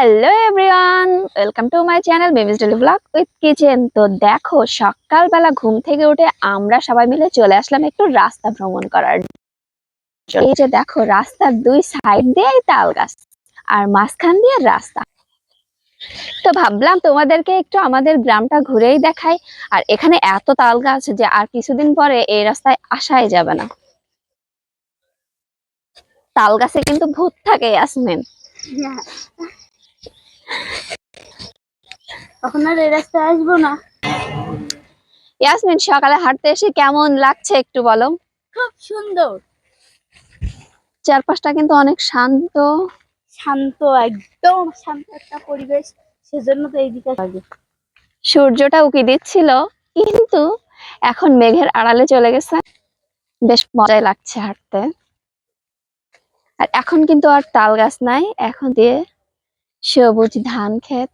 Hello everyone welcome to my channel baby's daily vlog with kitchen তো দেখো, সকালবেলা ঘুম থেকে উঠে আমরা সবাই মিলে চলে আসলাম একটু রাস্তা ভ্রমণ করার। এই যে দেখো, রাস্তার দুই সাইড দিয়ে তাল গাছ, আর মাঝখান দিয়ে রাস্তা। তো ভাবলাম তোমাদেরকে একটু আমাদের গ্রামটা ঘুরেই দেখাই, আর এখানে এত তাল গাছ যে আর কিছুদিন পরে এই রাস্তায় আসাই যাবে না। তাল গাছে কিন্তু ভূত থাকে ইয়াসমিন এখন আর এই রাস্তায় আসব না। ইয়াসমিন সকালে হাঁটতে এসে কেমন লাগছে একটু বলো? খুব সুন্দর। চারপাশটা কিন্তু অনেক শান্ত। শান্ত একদম শান্ত একটা পরিবেশ। সেজন্য তো এইদিকে লাগে। সূর্যটা উকি দিচ্ছিল কিন্তু এখন মেঘের আড়ালে চলে গেছে। বেশ মজাই লাগছে হাঁটতে। আর এখন কিন্তু আর তাল গাছ নাই এখন দিয়ে সবুজ ধান ক্ষেত।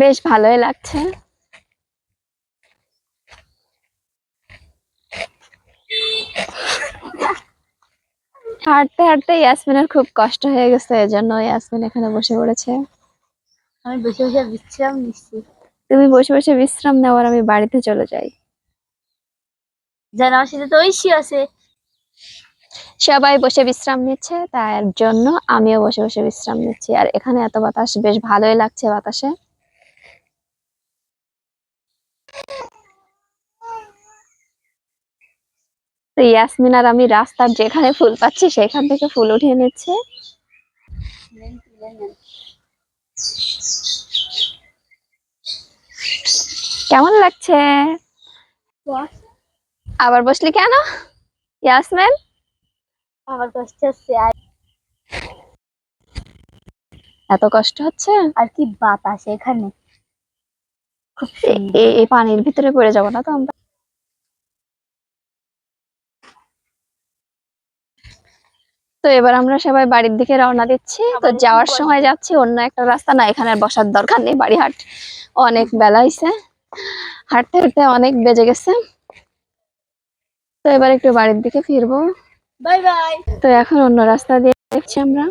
বেশ ভালোই লাগছে। হাঁটতে হাঁটতে ইয়াসমিনের খুব কষ্ট হয়ে গেছে, এজন্য ইয়াসমিন এখানে বসে পড়েছে। আমি বসে বসে বিশ্রাম নিচ্ছি। তুমি বসে বসে বিশ্রাম নেওয়ার আমি বাড়িতে চলে যাই। আমার সাথে তো ঐশী আছে। সবাই বসে বিশ্রাম নিচ্ছে তার জন্য আমিও বসে বসে বিশ্রাম নিচ্ছি। আর এখানে এত বাতাস বেশ ভালোই লাগছে বাতাসে। তো ইয়াসমিন আর আমি রাস্তার যেখানে ফুল পাচ্ছি সেখান থেকে ফুল উঠিয়ে নিচ্ছে। কেমন লাগছে? আবার বসলি কেন? ইয়াসমিন? আমার কষ্ট হচ্ছে আর এত কষ্ট হচ্ছে? আর কি বাতাস এখানে। খুব এই পানির ভিতরে পড়ে যাব না তো আমরা? তো এবার আমরা সবাই বাড়ির দিকে রওনা দিচ্ছি। তো যাওয়ার সময় যাচ্ছি। অন্য একটা রাস্তা না এখানে বসার দরকার নেই বাড়ি হাট অনেক বেলা হয়েছে হাঁটতে হাঁটতে অনেক বেজে গেছে। তো এবার একটু বাড়ির দিকে ফিরবো। Bye bye. তো এখন অন্য রাস্তা দিয়ে দেখছি আমরা।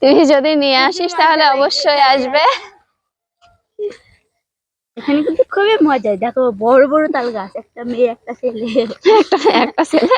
তুই যদি নিয়ে আসিস তাহলে অবশ্যই আসবে। এখানে কিন্তু খুবই মজা। দেখো বড় বড় তাল গাছ একটা মেয়ে একটা ছেলে। একটা একটা ছেলে।